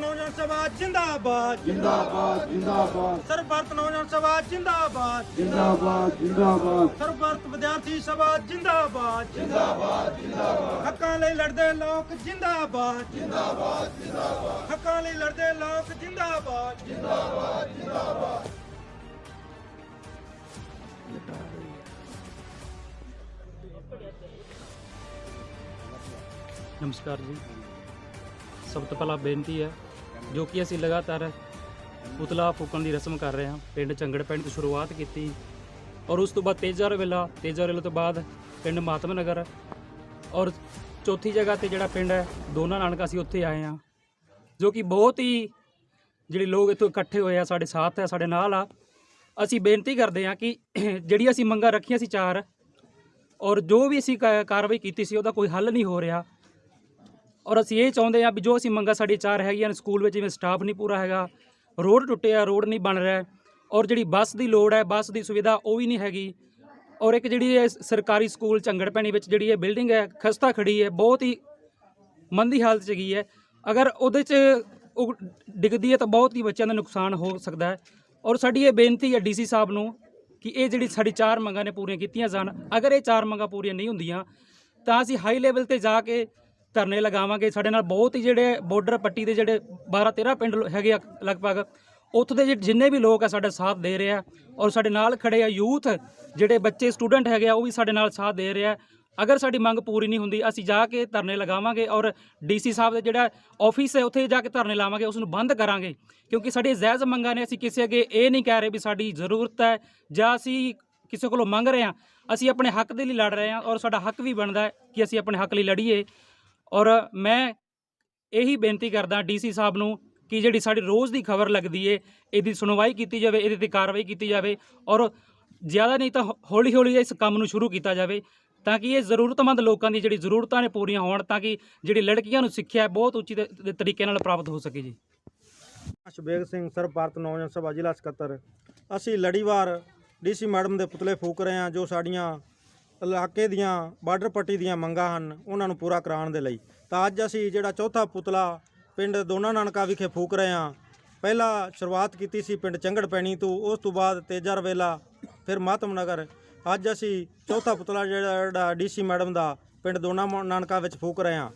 ਨੌਜਵਾਨ ਸਭਾ ਜਿੰਦਾਬਾਦ। ਜਿੰਦਾਬਾਦ ਜਿੰਦਾਬਾਦ। ਸਰਬ ਭਾਰਤ ਨੌਜਵਾਨ ਸਭਾ ਜਿੰਦਾਬਾਦ। ਜਿੰਦਾਬਾਦ ਜਿੰਦਾਬਾਦ। ਸਰਬ ਭਾਰਤ ਵਿਦਿਆਰਥੀ ਸਭਾ ਜਿੰਦਾਬਾਦ। ਜਿੰਦਾਬਾਦ ਜਿੰਦਾਬਾਦ। ਹੱਕਾਂ ਲਈ ਲੜਦੇ ਲੋਕ ਜਿੰਦਾਬਾਦ। ਜਿੰਦਾਬਾਦ ਜਿੰਦਾਬਾਦ। ਹੱਕਾਂ ਲਈ ਲੜਦੇ ਲੋਕ ਜਿੰਦਾਬਾਦ। ਨਮਸਕਾਰ ਜੀ। ਸਭ ਤੋਂ ਪਹਿਲਾਂ ਬੇਨਤੀ ਹੈ ਜੋ ਕਿ ਅਸੀਂ ਲਗਾਤਾਰ ਪੁਤਲਾ ਫੂਕਣ ਦੀ ਰਸਮ ਕਰ ਰਹੇ ਹਾਂ। ਪਿੰਡ ਚੰਗੜ ਪਿੰਡ ਤੋਂ ਸ਼ੁਰੂਆਤ ਕੀਤੀ ਔਰ ਉਸ ਤੋਂ ਬਾਅਦ ਤੇਜਰ ਵੇਲਾ। ਤੇਜਰ ਵੇਲੇ ਤੋਂ ਬਾਅਦ ਪਿੰਡ ਮਾਤਮ ਨਗਰ ਔਰ ਚੌਥੀ ਜਗ੍ਹਾ ਤੇ ਜਿਹੜਾ ਪਿੰਡ ਹੈ, ਦੋਨਾ ਨਾਨਕਾ ਅਸੀਂ ਉੱਥੇ ਆਏ ਹਾਂ। ਜੋ ਕਿ ਬਹੁਤ ਹੀ ਜਿਹੜੇ ਲੋਕ ਇੱਥੋਂ ਇਕੱਠੇ ਹੋਏ ਆ, ਸਾਡੇ ਸਾਥ ਆ ਸਾਡੇ ਨਾਲ ਆ। ਅਸੀਂ ਬੇਨਤੀ ਕਰਦੇ ਹਾਂ ਕਿ ਜਿਹੜੀ ਅਸੀਂ ਮੰਗਾਂ ਰੱਖੀਆਂ ਸੀ ਚਾਰ ਔਰ ਜੋ ਵੀ ਅਸੀਂ ਕਾ- ਕਾਰਵਾਈ ਕੀਤੀ ਸੀ, ਉਹਦਾ ਕੋਈ ਹੱਲ ਨਹੀਂ ਹੋ ਰਿਹਾ। ਔਰ ਅਸੀਂ ਇਹ ਚਾਹੁੰਦੇ ਹਾਂ ਵੀ ਜੋ ਅਸੀਂ ਮੰਗਾਂ ਸਾਡੀ ਚਾਰ ਹੈਗੀਆਂ ਨੇ ਸਕੂਲ ਵਿੱਚ, ਜਿਵੇਂ ਸਟਾਫ ਨਹੀਂ ਪੂਰਾ ਹੈਗਾ, ਰੋਡ ਟੁੱਟਿਆ, ਰੋਡ ਨਹੀਂ ਬਣ ਰਿਹਾ, ਔਰ ਜਿਹੜੀ ਬੱਸ ਦੀ ਲੋੜ ਹੈ, ਬੱਸ ਦੀ ਸੁਵਿਧਾ ਉਹ ਵੀ ਨਹੀਂ ਹੈਗੀ, ਔਰ ਇੱਕ ਜਿਹੜੀ ਇਹ ਸਰਕਾਰੀ ਸਕੂਲ ਝੰਗੜਪੈਣੀ ਵਿੱਚ ਜਿਹੜੀ ਇਹ ਬਿਲਡਿੰਗ ਹੈ, ਖਸਤਾ ਖੜੀ ਹੈ, ਬਹੁਤ ਹੀ ਮੰਦੀ ਹਾਲਤ 'ਚ ਗਈ ਹੈ, ਅਗਰ ਉਹਦੇ 'ਚ ਉਹ ਡਿੱਗਦੀ ਹੈ ਤਾਂ ਬਹੁਤ ਹੀ ਬੱਚਿਆਂ ਦਾ ਨੁਕਸਾਨ ਹੋ ਸਕਦਾ ਹੈ, ਔਰ ਸਾਡੀ ਇਹ ਬੇਨਤੀ ਹੈ ਡੀਸੀ ਸਾਹਿਬ ਨੂੰ ਕਿ ਇਹ ਜਿਹੜੀ ਸਾਡੀ ਚਾਰ ਮੰਗਾਂ ਨੇ ਪੂਰੀਆਂ ਕੀਤੀਆਂ ਜਾਣ, ਅਗਰ ਇਹ ਚਾਰ ਮੰਗਾਂ ਪੂਰੀਆਂ ਨਹੀਂ ਹੁੰਦੀਆਂ, ਤਾਂ ਅਸੀਂ ਹਾਈ ਲੈਵਲ ਤੇ ਜਾ ਕੇ ਧਰਨੇ ਲਗਾਵਾਂਗੇ। ਸਾਡੇ ਨਾਲ ਬਹੁਤ ਹੀ ਜਿਹੜੇ ਬਾਰਡਰ ਪੱਟੀ ਦੇ ਜਿਹੜੇ 12 13 ਪਿੰਡ ਹੈਗੇ ਆ, ਲਗਭਗ। ਉੱਥੋਂ ਦੇ ਜਿ- ਜਿੰਨੇ ਵੀ ਲੋਕ ਆ, ਸਾਡਾ ਸਾਥ ਦੇ ਰਹੇ ਆ। ਔਰ ਸਾਡੇ ਨਾਲ ਖੜੇ ਆ ਯੂਥ, ਜਿਹੜੇ ਬੱਚੇ, ਸਟੂਡੈਂਟ ਹੈਗੇ ਆ, ਉਹ ਵੀ ਸਾਡੇ ਨਾਲ ਸਾਥ ਦੇ ਰਹੇ ਆ। ਅਗਰ ਸਾਡੀ ਮੰਗ ਪੂਰੀ ਨਹੀਂ ਹੁੰਦੀ, ਅਸੀਂ ਜਾ ਕੇ ਧਰਨੇ ਲਗਾਵਾਂਗੇ ਔਰ ਡੀਸੀ ਸਾਹਿਬ ਦਾ ਜਿਹੜਾ ਆਫਿਸ ਹੈ, ਉੱਥੇ ਜਾ ਕੇ ਧਰਨੇ ਲਾਵਾਂਗੇ ਉਸ ਨੂੰ ਬੰਦ ਕਰਾਂਗੇ। ਕਿਉਂਕਿ ਸਾਡੀ ਜਾਇਜ਼ ਮੰਗਾਂ ਨੇ, ਅਸੀਂ ਕਿਸੇ ਅੱਗੇ ਇਹ ਨਹੀਂ ਕਹਿ ਰਹੇ ਵੀ ਸਾਡੀ ਜ਼ਰੂਰਤ ਹੈ ਜਾਂ ਅਸੀਂ ਕਿਸੇ ਕੋਲੋਂ ਮੰਗ ਰਹੇ ਹਾਂ। ਅਸੀਂ ਆਪਣੇ ਹੱਕ ਦੇ ਲਈ ਲੜ ਰਹੇ ਹਾਂ ਔਰ ਸਾਡਾ ਹੱਕ ਵੀ ਬਣਦਾ ਹੈ ਕਿ ਅਸੀਂ ਆਪਣੇ ਹੱਕ ਲਈ ਲੜੀਏ। ਔਰ ਮੈਂ ਇਹੀ ਬੇਨਤੀ ਕਰਦਾ ਡੀਸੀ ਸਾਹਿਬ ਨੂੰ ਕਿ ਜਿਹੜੀ ਸਾਡੀ ਰੋਜ਼ ਦੀ ਖਬਰ ਲੱਗਦੀ ਏ, ਇਹਦੀ ਸੁਣਵਾਈ ਕੀਤੀ ਜਾਵੇ, ਇਹਦੇ ਤੇ ਕਾਰਵਾਈ ਕੀਤੀ ਜਾਵੇ ਔਰ ਜ਼ਿਆਦਾ ਨਹੀਂ ਤਾਂ ਹੌਲੀ ਹੌਲੀ ਇਸ ਕੰਮ ਨੂੰ ਸ਼ੁਰੂ ਕੀਤਾ ਜਾਵੇ ਤਾਂ ਕਿ ਇਹ ਜ਼ਰੂਰਤਮੰਦ ਲੋਕਾਂ ਦੀ ਜਿਹੜੀ ਜ਼ਰੂਰਤਾਂ ਨੇ ਪੂਰੀਆਂ ਹੋਣ ਤਾਂ ਕਿ ਜਿਹੜੀ ਲੜਕੀਆਂ ਨੂੰ ਸਿੱਖਿਆ ਬਹੁਤ ਉੱਚੀ ਤਰੀਕੇ ਨਾਲ ਪ੍ਰਾਪਤ ਹੋ ਸਕੇ ਜੀ। ਸ਼ਬੇਗ ਸਿੰਘ ਸਰਬ ਭਾਰਤ ਨੌਜਵਾਨ ਸਭਾ ਜ਼ਿਲ੍ਹਾ ਸਕੱਤਰ। ਅਸੀਂ ਲੜੀਵਾਰ ਡੀਸੀ ਮੈਡਮ ਦੇ ਪੁਤਲੇ ਫੂਕ ਰਹੇ ਹਾਂ ਜੋ ਸਾਡੀਆਂ ਇਲਾਕੇ ਦੀਆਂ ਬਾਰਡਰ ਪੱਟੀ ਦੀਆਂ ਮੰਗਾਂ ਹਨ ਉਹਨਾਂ ਨੂੰ ਪੂਰਾ ਕਰਾਉਣ ਦੇ ਲਈ। ਤਾਂ ਅੱਜ ਅਸੀਂ ਜਿਹੜਾ ਚੌਥਾ ਪੁਤਲਾ ਪਿੰਡ ਦੋਨਾ ਨਾਨਕਾ ਵਿਖੇ ਫੂਕ ਰਹੇ ਹਾਂ। ਪਹਿਲਾਂ ਸ਼ੁਰੂਆਤ ਕੀਤੀ ਸੀ ਪਿੰਡ ਚੰਗੜ ਪੈਣੀ ਤੋਂ, ਉਸ ਤੋਂ ਬਾਅਦ ਤੇਜਾ ਰਵੇਲਾ, ਫਿਰ ਮਾਤਮ ਨਗਰ। ਅੱਜ ਅਸੀਂ ਚੌਥਾ ਪੁਤਲਾ ਜਿਹੜਾ ਜਿਹੜਾ ਡੀਸੀ ਮੈਡਮ ਦਾ ਪਿੰਡ ਦੋਨਾ ਮੋ- ਨਾਨਕਾ ਵਿੱਚ ਫੂਕ ਰਹੇ ਹਾਂ।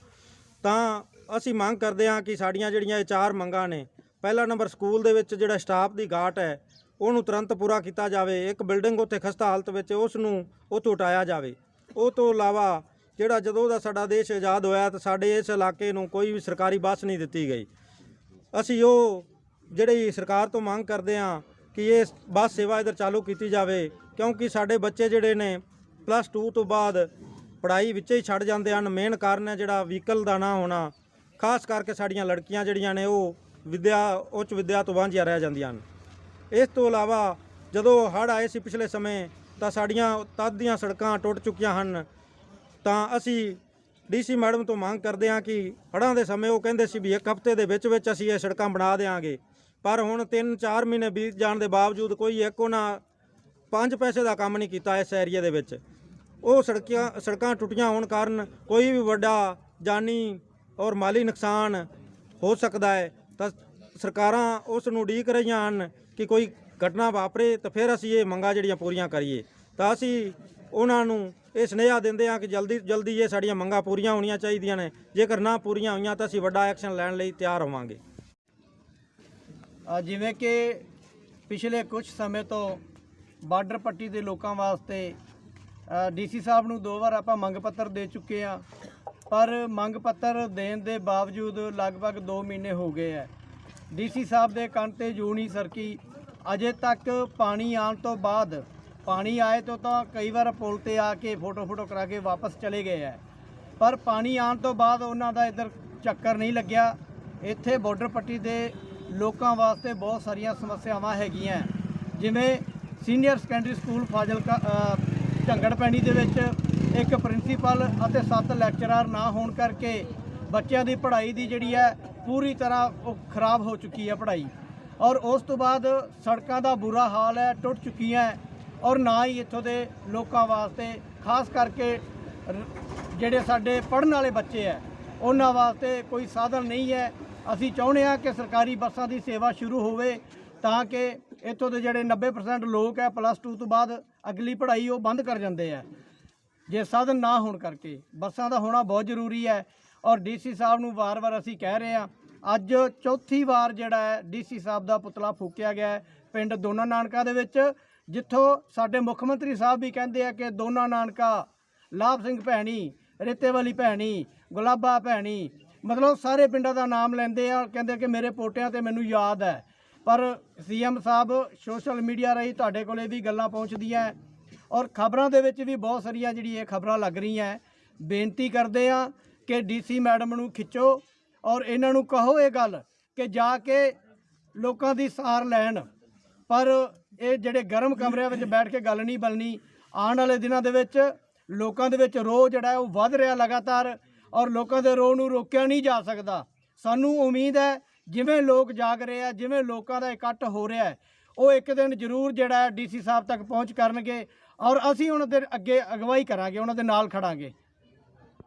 ਤਾਂ ਅਸੀਂ ਮੰਗ ਕਰਦੇ ਹਾਂ ਕਿ ਸਾਡੀਆਂ ਜਿਹੜੀਆਂ ਇਹ ਚਾਰ ਮੰਗਾਂ ਨੇ, ਪਹਿਲਾ ਨੰਬਰ ਸਕੂਲ ਦੇ ਵਿੱਚ ਜਿਹੜਾ ਸਟਾਫ ਦੀ ਘਾਟ ਹੈ ਉਹਨੂੰ ਤੁਰੰਤ ਪੂਰਾ ਕੀਤਾ ਜਾਵੇ, ਇੱਕ ਬਿਲਡਿੰਗ ਉੱਥੇ ਖਸਤਾ ਹਾਲਤ ਵਿੱਚ ਉਸ ਨੂੰ ਉੱਥੋਂ ਤੋਂ ਜਾਵੇ। ਉਹ ਤੋਂ ਇਲਾਵਾ ਜਿਹੜਾ ਜਦੋਂ ਦਾ ਸਾਡਾ ਦੇਸ਼ ਆਜ਼ਾਦ ਹੋਇਆ ਤਾਂ ਸਾਡੇ ਇਸ ਇਲਾਕੇ ਨੂੰ ਕੋਈ ਵੀ ਸਰਕਾਰੀ ਬੱਸ ਨਹੀਂ ਦਿੱਤੀ ਗਈ। ਅਸੀਂ ਉਹ ਜਿਹੜੀ ਸਰਕਾਰ ਤੋਂ ਮੰਗ ਕਰਦੇ ਹਾਂ ਕਿ ਇਹ ਬੱਸ ਸੇਵਾ ਇਧਰ ਚਾਲੂ ਕੀਤੀ ਜਾਵੇ, ਕਿਉਂਕਿ ਸਾਡੇ ਬੱਚੇ ਜਿਹੜੇ ਨੇ ਪਲੱਸ 2 ਤੋਂ ਬਾਅਦ ਪੜ੍ਹਾਈ ਵਿੱਚ ਹੀ ਛੱਡ ਜਾਂਦੇ ਹਨ। ਮੇਨ ਕਾਰਨ ਹੈ ਜਿਹੜਾ ਵਹੀਕਲ ਦਾ ਨਾ ਹੋਣਾ, ਖਾਸ ਕਰਕੇ ਸਾਡੀਆਂ ਲੜਕੀਆਂ ਜਿਹੜੀਆਂ ਨੇ ਉਹ ਵਿਦਿਆ, ਉੱਚ ਵਿਦਿਆ ਤੋਂ ਵਾਂਝੀਆਂ ਰਹਿ ਜਾਂਦੀਆਂ ਹਨ। ਇਸ ਤੋਂ ਇਲਾਵਾ ਜਦੋਂ ਹੜ੍ਹ ਆਏ ਸੀ ਪਿਛਲੇ ਸਮੇਂ ਤਾਂ ਸਾਡੀਆਂ ਤਦ ਦੀਆਂ ਸੜਕਾਂ ਟੁੱਟ ਚੁੱਕੀਆਂ ਹਨ। ਤਾਂ ਅਸੀਂ ਡੀਸੀ ਮੈਡਮ ਤੋਂ ਮੰਗ ਕਰਦੇ ਹਾਂ ਕਿ ਹੜ੍ਹਾਂ ਦੇ ਸਮੇਂ ਉਹ ਕਹਿੰਦੇ ਸੀ ਵੀ ਇੱਕ ਹਫ਼ਤੇ ਦੇ ਵਿੱਚ ਵਿੱਚ ਅਸੀਂ ਇਹ ਸੜਕਾਂ ਬਣਾ ਦੇਵਾਂਗੇ ਪਰ ਹੁਣ 3-4 ਮਹੀਨੇ ਬੀਤ ਜਾਣ ਦੇ ਬਾਵਜੂਦ ਕੋਈ ਇੱਕ ਉਹਨਾਂ ਪੰਜ ਪੈਸੇ ਦਾ ਕੰਮ ਨਹੀਂ ਕੀਤਾ ਇਸ ਏਰੀਆ ਦੇ ਵਿੱਚ। ਉਹ ਸੜਕਾਂ ਸੜਕਾਂ ਟੁੱਟੀਆਂ ਹੋਣ ਕਾਰਨ ਕੋਈ ਵੀ ਵੱਡਾ ਜਾਨੀ ਔਰ ਮਾਲੀ ਨੁਕਸਾਨ ਹੋ ਸਕਦਾ ਹੈ। ਤਾਂ ਸਰਕਾਰਾਂ ਉਸ ਨੂੰ ਉਡੀਕ ਰਹੀਆਂ ਹਨ ਕਿ ਕੋਈ ਘਟਨਾ ਵਾਪਰੇ ਤਾਂ ਫਿਰ ਅਸੀਂ ਇਹ ਮੰਗਾਂ ਜਿਹੜੀਆਂ ਪੂਰੀਆਂ ਕਰੀਏ। ਤਾਂ ਅਸੀਂ ਉਹਨਾਂ ਨੂੰ ਇਹ ਸੁਨੇਹਾ ਦਿੰਦੇ ਹਾਂ ਕਿ ਜਲਦੀ ਜਲਦੀ ਇਹ ਸਾਡੀਆਂ ਮੰਗਾਂ ਪੂਰੀਆਂ ਹੋਣੀਆਂ ਚਾਹੀਦੀਆਂ ਨੇ। ਜੇਕਰ ਨਾ ਪੂਰੀਆਂ ਹੋਈਆਂ ਤਾਂ ਅਸੀਂ ਵੱਡਾ ਐਕਸ਼ਨ ਲੈਣ ਲਈ ਤਿਆਰ ਹੋਵਾਂਗੇ। ਜਿਵੇਂ ਕਿ ਪਿਛਲੇ ਕੁਝ ਸਮੇਂ ਤੋਂ ਬਾਰਡਰ ਪੱਟੀ ਦੇ ਲੋਕਾਂ ਵਾਸਤੇ ਡੀਸੀ ਸਾਹਿਬ ਨੂੰ ਦੋ ਵਾਰ ਆਪਾਂ ਮੰਗ ਪੱਤਰ ਦੇ ਚੁੱਕੇ ਆ ਪਰ ਮੰਗ ਪੱਤਰ ਦੇਣ ਦੇ ਬਾਵਜੂਦ ਲਗਭਗ 2 ਮਹੀਨੇ ਹੋ ਗਏ ਆ ਡੀਸੀ ਸਾਹਿਬ ਦੇ ਕੰਨ ਤੇ ਜੂ ਨਹੀਂ ਸਰਕੀ। ਅਜੇ ਤੱਕ ਪਾਣੀ ਆਉਣ ਤੋਂ ਬਾਅਦ ਪਾਣੀ ਆਏ ਤੋਂ ਤਾਂ ਕਈ ਵਾਰ ਪੁਲ ਤੇ ਆ ਕੇ ਫੋਟੋ ਫੋਟੋ ਕਰਾ ਕੇ ਵਾਪਸ ਚਲੇ ਗਏ ਆ। ਪਰ ਪਾਣੀ ਆਉਣ ਤੋਂ ਬਾਅਦ ਉਹਨਾਂ ਦਾ ਇੱਧਰ ਚੱਕਰ ਨਹੀਂ ਲੱਗਿਆ। ਇੱਥੇ ਬਾਰਡਰ ਪੱਟੀ ਦੇ ਲੋਕਾਂ ਵਾਸਤੇ ਬਹੁਤ ਸਾਰੀਆਂ ਸਮੱਸਿਆਵਾਂ ਹੈਗੀਆਂ। ਜਿਵੇਂ senior secondary school Fazilka Jhangar Paini ਦੇ ਵਿੱਚ ਇੱਕ ਪ੍ਰਿੰਸੀਪਲ ਅਤੇ ਸੱਤ ਲੈਕਚਰਰ ਨਾ ਹੋਣ ਕਰਕੇ ਬੱਚਿਆਂ ਦੀ ਪੜ੍ਹਾਈ ਦੀ ਜਿਹੜੀ ਹੈ ਪੂਰੀ ਤਰ੍ਹਾਂ ਉਹ ਖਰਾਬ ਹੋ ਚੁੱਕੀ ਹੈ ਪੜ੍ਹਾਈ। ਔਰ ਉਸ ਤੋਂ ਬਾਅਦ ਸੜਕਾਂ ਦਾ ਬੁਰਾ ਹਾਲ ਹੈ, ਟੁੱਟ ਚੁੱਕੀਆਂ ਔਰ ਨਾ ਹੀ ਇੱਥੋਂ ਦੇ ਲੋਕਾਂ ਵਾਸਤੇ, ਖਾਸ ਕਰਕੇ ਜਿਹੜੇ ਸਾਡੇ ਪੜ੍ਹਨ ਵਾਲੇ ਬੱਚੇ ਹੈ, ਉਹਨਾਂ ਵਾਸਤੇ ਕੋਈ ਸਾਧਨ ਨਹੀਂ ਹੈ। ਅਸੀਂ ਚਾਹੁੰਦੇ ਹਾਂ ਕਿ ਸਰਕਾਰੀ ਬੱਸਾਂ ਦੀ ਸੇਵਾ ਸ਼ੁਰੂ ਹੋਵੇ ਤਾਂ ਕਿ ਇੱਥੋਂ ਦੇ ਜਿਹੜੇ 90% ਲੋਕ ਹੈ ਪਲੱਸ 2 ਤੋਂ ਬਾਅਦ ਅਗਲੀ ਪੜ੍ਹਾਈ ਉਹ ਬੰਦ ਕਰ ਜਾਂਦੇ ਆ ਜੇ ਸਾਧਨ ਨਾ ਹੋਣ ਕਰਕੇ, ਬੱਸਾਂ ਦਾ ਹੋਣਾ ਬਹੁਤ ਜ਼ਰੂਰੀ ਹੈ। ਔਰ ਡੀਸੀ ਸਾਹਿਬ ਨੂੰ ਵਾਰ-ਵਾਰ ਅਸੀਂ ਕਹਿ ਰਹੇ ਹਾਂ, ਅੱਜ ਚੌਥੀ ਵਾਰ ਜਿਹੜਾ ਹੈ ਡੀਸੀ ਸਾਹਿਬ ਦਾ ਪੁਤਲਾ ਫੂਕਿਆ ਗਿਆ ਪਿੰਡ ਦੋਨਾ ਨਾਨਕਾ ਦੇ ਵਿੱਚ, ਜਿੱਥੋਂ ਸਾਡੇ ਮੁੱਖ ਮੰਤਰੀ ਸਾਹਿਬ ਵੀ ਕਹਿੰਦੇ ਆ ਕਿ ਦੋਨਾ ਨਾਨਕਾ, ਲਾਭ ਸਿੰਘ ਭੈਣੀ, ਰੇਤੇ ਵਾਲੀ ਭੈਣੀ, ਗੁਲਾਬਾ ਭੈਣੀ, ਮਤਲਬ ਸਾਰੇ ਪਿੰਡਾਂ ਦਾ ਨਾਮ ਲੈਂਦੇ ਆ, ਕਹਿੰਦੇ ਕਿ ਮੇਰੇ ਪੋਟਿਆਂ ਤੇ ਮੈਨੂੰ ਯਾਦ ਹੈ। ਪਰ ਸੀਐਮ ਸਾਹਿਬ ਸੋਸ਼ਲ ਮੀਡੀਆ ਰਾਹੀਂ ਤੁਹਾਡੇ ਕੋਲੇ ਵੀ ਗੱਲਾਂ ਪਹੁੰਚਦੀਆਂ ਔਰ ਖਬਰਾਂ ਦੇ ਵਿੱਚ ਵੀ ਬਹੁਤ ਸਾਰੀਆਂ ਜਿਹੜੀ ਇਹ ਖਬਰਾਂ ਲੱਗ ਰਹੀਆਂ ਬੇਨਤੀ ਕਰਦੇ ਆ ਕਿ ਡੀਸੀ ਮੈਡਮ ਨੂੰ ਖਿੱਚੋ ਔਰ ਇਹਨਾਂ ਨੂੰ ਕਹੋ ਇਹ ਗੱਲ ਕਿ ਜਾ ਕੇ ਲੋਕਾਂ ਦੀ ਸਾਰ ਲੈਣ। ਪਰ ਇਹ ਜਿਹੜੇ ਗਰਮ ਕਮਰਿਆਂ ਵਿੱਚ ਬੈਠ ਕੇ ਗੱਲ ਨਹੀਂ ਬਣਨੀ, ਆਉਣ ਵਾਲੇ ਦਿਨਾਂ ਦੇ ਵਿੱਚ ਲੋਕਾਂ ਦੇ ਵਿੱਚ ਰੋਹ ਜਿਹੜਾ ਉਹ ਵੱਧ ਰਿਹਾ ਲਗਾਤਾਰ ਔਰ ਲੋਕਾਂ ਦੇ ਰੋਹ ਨੂੰ ਰੋਕਿਆ ਨਹੀਂ ਜਾ ਸਕਦਾ। ਸਾਨੂੰ ਉਮੀਦ ਹੈ ਜਿਵੇਂ ਲੋਕ ਜਾਗ ਰਹੇ ਆ, ਜਿਵੇਂ ਲੋਕਾਂ ਦਾ ਇਕੱਠ ਹੋ ਰਿਹਾ ਹੈ, ਉਹ ਇੱਕ ਦਿਨ ਜ਼ਰੂਰ ਜਿਹੜਾ ਹੈ ਡੀਸੀ ਸਾਹਿਬ ਤੱਕ ਪਹੁੰਚ ਕਰਨਗੇ ਔਰ ਅਸੀਂ ਉਹਨਾਂ ਦੇ ਅੱਗੇ ਅਗਵਾਈ ਕਰਾਂਗੇ, ਉਹਨਾਂ ਦੇ ਨਾਲ ਖੜਾਂਗੇ।